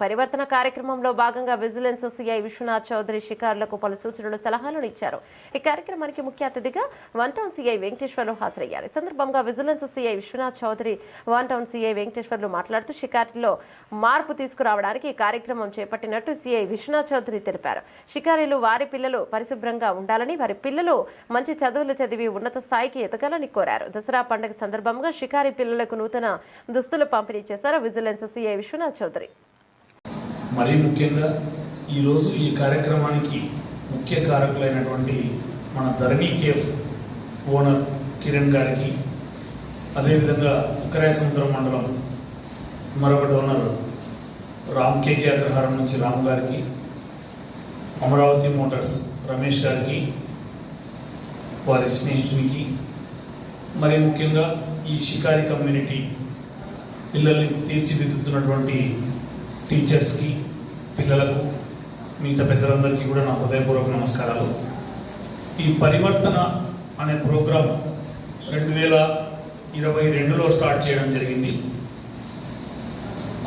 పరివర్తన కార్యక్రమంలో భాగంగా విజిలెన్స్ సిఐ విశ్వనాథ్ చౌదరి షికారులకు పలు సూచనలు సలహాలను ఇచ్చారు. ఈ కార్యక్రమానికి ముఖ్య అతిథిగా వన్ టౌన్ సిఐ వెంకటేశ్వర్లు హాజరయ్యారు. ఈ సందర్భంగా vigilance CI Vishwanath Chowdary one town CI Venkateswarlu మాట్లాడుతూ షికారులో మార్పు తీసుకురావడానికి ఈ కార్యక్రమం చేపట్టినట్టు సిఐ విశ్వనాథ్ చౌదరి తెలిపారు. షికారీలు వారి పిల్లలు పరిశుభ్రంగా ఉండాలని వారి పిల్లలు మంచి చదువులు చదివి ఉన్నత స్థాయికి ఎదగాలని కోరారు. దసరా పండుగ సందర్భంగా షికారీ పిల్లలకు నూతన దుస్తులు పంపిణీ చేశారు విజిలెన్స్ సిఐ విశ్వనాథ్ చౌదరి. మరీ ముఖ్యంగా ఈరోజు ఈ కార్యక్రమానికి ముఖ్య కారకులైనటువంటి మన ధరణి కేఫ్ ఓనర్ కిరణ్ గారికి అదేవిధంగా ఉక్కరాయ సముద్రం మండలం మరొక డోనర్ రామ్ కేకే అగ్రహారం నుంచి రామ్ గారికి అమరావతి మోటార్స్ రమేష్ గారికి వారి స్నేహితునికి మరి ముఖ్యంగా ఈ షికారి కమ్యూనిటీ పిల్లల్ని తీర్చిదిద్దుతున్నటువంటి టీచర్స్కి పిల్లలకు మిగతా పెద్దలందరికీ కూడా నా హృదయపూర్వక నమస్కారాలు. ఈ పరివర్తన అనే ప్రోగ్రాం రెండు వేల ఇరవై రెండులో స్టార్ట్ చేయడం జరిగింది.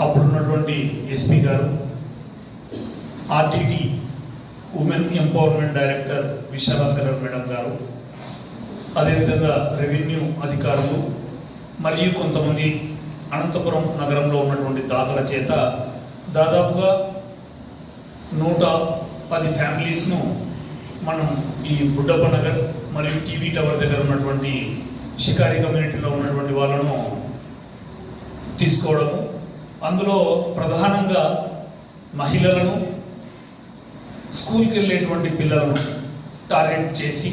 అప్పుడున్నటువంటి ఎస్పీ గారు RTT women empowerment director Vishala Ferrer madam గారు అదేవిధంగా రెవెన్యూ అధికారులు మరియు కొంతమంది అనంతపురం నగరంలో ఉన్నటువంటి దాతల చేత దాదాపుగా నూట పది ఫ్యామిలీస్ను మనం ఈ బుడ్డప్ప నగర్ మరియు టీవీ టవర్ దగ్గర ఉన్నటువంటి షికారి కమ్యూనిటీలో ఉన్నటువంటి వాళ్ళను తీసుకోవడము. అందులో ప్రధానంగా మహిళలను స్కూల్కి వెళ్ళేటువంటి పిల్లలను టార్గెట్ చేసి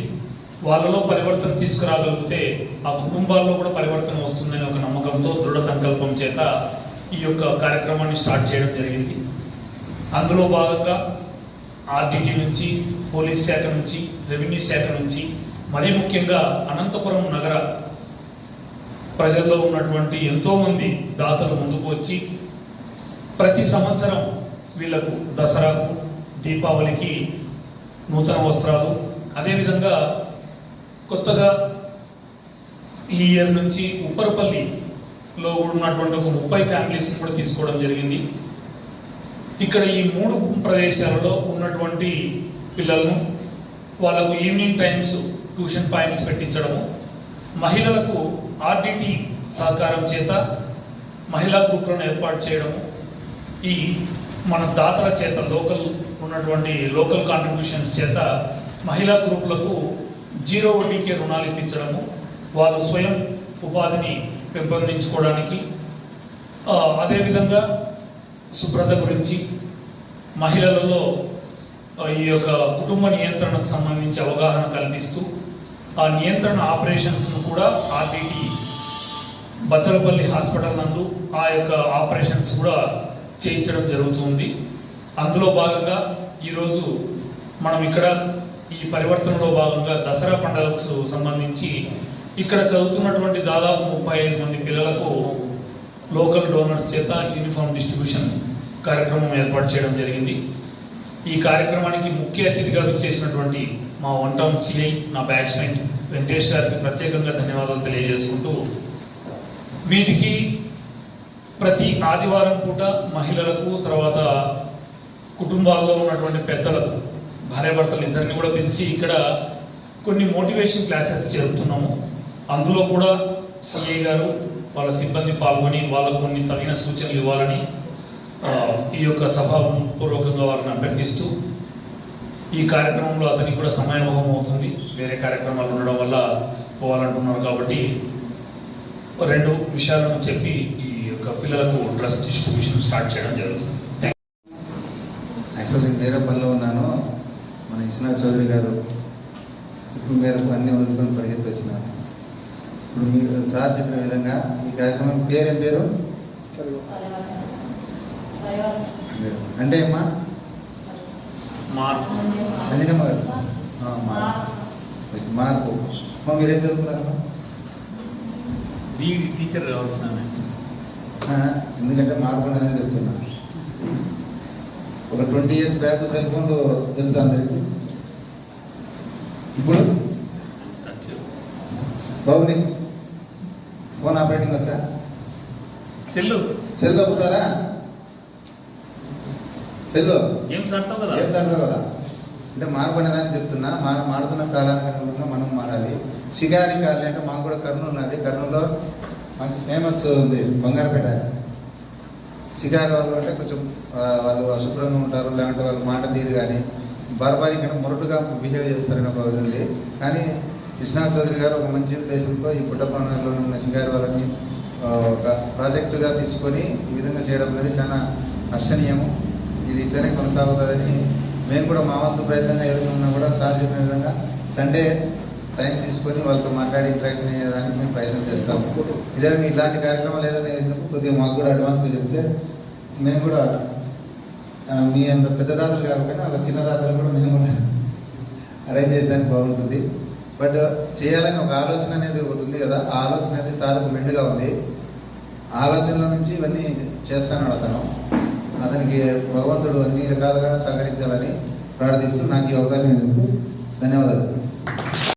వాళ్ళలో పరివర్తన తీసుకురాగలిగితే ఆ కుటుంబాల్లో కూడా పరివర్తన వస్తుందనే ఒక నమ్మకంతో దృఢ సంకల్పం చేత ఈ యొక్క కార్యక్రమాన్ని స్టార్ట్ చేయడం జరిగింది. అందులో భాగంగా ఆర్టీటీ నుంచి పోలీస్ శాఖ నుంచి రెవెన్యూ శాఖ నుంచి మరీ ముఖ్యంగా అనంతపురం నగర ప్రజల్లో ఉన్నటువంటి ఎంతోమంది దాతలు ముందుకు వచ్చి ప్రతి సంవత్సరం వీళ్ళకు దసరాకు దీపావళికి నూతన వస్త్రాలు అదేవిధంగా కొత్తగా ఈ ఇయర్ నుంచి ఉప్పరపల్లిలో ఉన్నటువంటి ఒక ముప్పై ఫ్యామిలీస్ని కూడా తీసుకోవడం జరిగింది. ఇక్కడ ఈ మూడు ప్రదేశాలలో ఉన్నటువంటి పిల్లలను వాళ్ళకు ఈవినింగ్ టైమ్స్ ట్యూషన్ పాయింట్స్ పెట్టించడము మహిళలకు ఆర్డిటి సహకారం చేత మహిళా గ్రూపులను ఏర్పాటు చేయడము ఈ మన దాతల చేత లోకల్ ఉన్నటువంటి లోకల్ కాంట్రిబ్యూషన్స్ చేత మహిళా గ్రూపులకు జీరో వడ్డీకే రుణాలు ఇప్పించడము వాళ్ళు స్వయం ఉపాధిని పెంపొందించుకోవడానికి. అదేవిధంగా శుభ్రత గురించి మహిళలలో ఈ యొక్క కుటుంబ నియంత్రణకు సంబంధించి అవగాహన కల్పిస్తూ ఆ నియంత్రణ ఆపరేషన్స్ను కూడా ఆర్డిటి బత్తలపల్లి హాస్పిటల్ నందు ఆ యొక్క ఆపరేషన్స్ కూడా చేయించడం జరుగుతుంది. అందులో భాగంగా ఈరోజు మనం ఇక్కడ ఈ పరివర్తనలో భాగంగా దసరా పండుగకు సంబంధించి ఇక్కడ చదువుతున్నటువంటి దాదాపు ముప్పై ఐదు మంది పిల్లలకు లోకల్ డోనర్స్ చేత యూనిఫామ్ డిస్ట్రిబ్యూషన్ కార్యక్రమం ఏర్పాటు చేయడం జరిగింది. ఈ కార్యక్రమానికి ముఖ్య అతిథిగా విచ్చేసినటువంటి మా వన్ టౌన్ సిఐ నా బ్యాట్స్మెన్ వెంకటేష్ గారికి ప్రత్యేకంగా ధన్యవాదాలు తెలియజేసుకుంటూ వీటికి ప్రతి ఆదివారం పూట మహిళలకు తర్వాత కుటుంబాల్లో ఉన్నటువంటి పెద్దలకు భార్యాభర్తలు ఇద్దరిని కూడా పిలిచి ఇక్కడ కొన్ని మోటివేషన్ క్లాసెస్ జరుపుతున్నాము అందులో కూడా సిఐ గారు వాళ్ళ సిబ్బంది పాల్గొని వాళ్ళకు కొన్ని తగిన సూచనలు ఇవ్వాలని ఈ యొక్క సభాపూర్వకంగా వారిని అభ్యర్థిస్తూ ఈ కార్యక్రమంలో అతనికి కూడా సమయాభావం అవుతుంది. వేరే కార్యక్రమాలు ఉండడం వల్ల పోవాలంటున్నారు కాబట్టి రెండు విషయాలను చెప్పి ఈ యొక్క పిల్లలకు డ్రెస్ డిస్ట్రిబ్యూషన్ స్టార్ట్ చేయడం జరుగుతుంది. యాక్చువల్ యాక్చువల్లీ వేరే పనిలో ఉన్నాను. మన విశ్వనాథ్ చౌదరి గారు ఇప్పుడు మేరకు అన్ని వదులుకొని పరిగెత్తి వచ్చినాను ఇప్పుడు మీరు సార్ చెప్పిన విధంగా ఈ కార్యక్రమం పేరేం పేరు? అంటే అమ్మా అంజనమ్మ గారు. మార్పు. మార్పు. అమ్మా మీరేం చదువుకున్నారమ్మా బీఈడి టీచర్ కావాల్సిన ఎందుకంటే మార్పు అనేది చెప్తున్నా. ఒక ట్వంటీ ఇయర్స్ బ్యాక్ సెల్ ఫోన్లు తెలుసా అందరికి? ఇప్పుడు? బాబు నీకు సెల్లు. సెల్ తప్పుతారా సెల్లో. గేమ్స్ ఆడతావు కదా. ఏం తండ్రి కదా. అంటే మార్పు అనేదాన్ని చెప్తున్నా. మా మారుతున్న కాలానికి అనుగుణంగా మనం మారాలి. షిగారి కాలనీ అంటే మాకు కూడా కర్నూలు ఉన్నది. కర్నూలులో మనకి ఫేమస్ ఉంది బంగారపేట. షిగారి వాళ్ళు అంటే కొంచెం వాళ్ళు అశుభ్రంగా ఉంటారు. లేదంటే వాళ్ళ మాట తీరు కానీ బార్బారి కంటే మొరటుగా బిహేవ్ చేస్తారని ఒక ఉంది. కానీ విశ్వనాథ్ చౌదరి గారు ఒక మంచి ఉద్దేశంతో ఈ పుట్టపల్లిలో ఉన్న షిగారి వాళ్ళని ఒక ప్రాజెక్టుగా తీసుకొని ఈ విధంగా చేయడం అనేది చాలా హర్షణీయము. ఇది ఇట్లనే కొనసాగుతుందని మేము కూడా మా వంతు ప్రయత్నంగా ఏదైనా ఉన్నా కూడా సార్ చెప్పిన విధంగా సండే టైం తీసుకొని వాళ్ళతో మాట్లాడి ఇంటరాక్షన్ అయ్యేదానికి మేము ప్రయత్నం చేస్తాము ఇదే ఇలాంటి కార్యక్రమాలు ఏదైనా అయినప్పుడు కొద్దిగా మాకు కూడా అడ్వాన్స్గా చెప్తే మేము కూడా మీ అంత పెద్ద దాతలు కాకపోయినా ఒక చిన్న దాతలు కూడా మేము కూడా అరేంజ్ చేసేదానికి బాగుంటుంది. బట్ చేయాలని ఒక ఆలోచన అనేది ఒకటి ఉంది కదా. ఆ ఆలోచన అనేది సార్ మెండుగా ఉంది. ఆలోచనలో నుంచి ఇవన్నీ చేస్తాను అతను. అతనికి భగవంతుడు అన్ని రకాలుగా సహకరించాలని ప్రార్థిస్తూ నాకు ఈ అవకాశం ఇచ్చినందుకు ధన్యవాదాలు.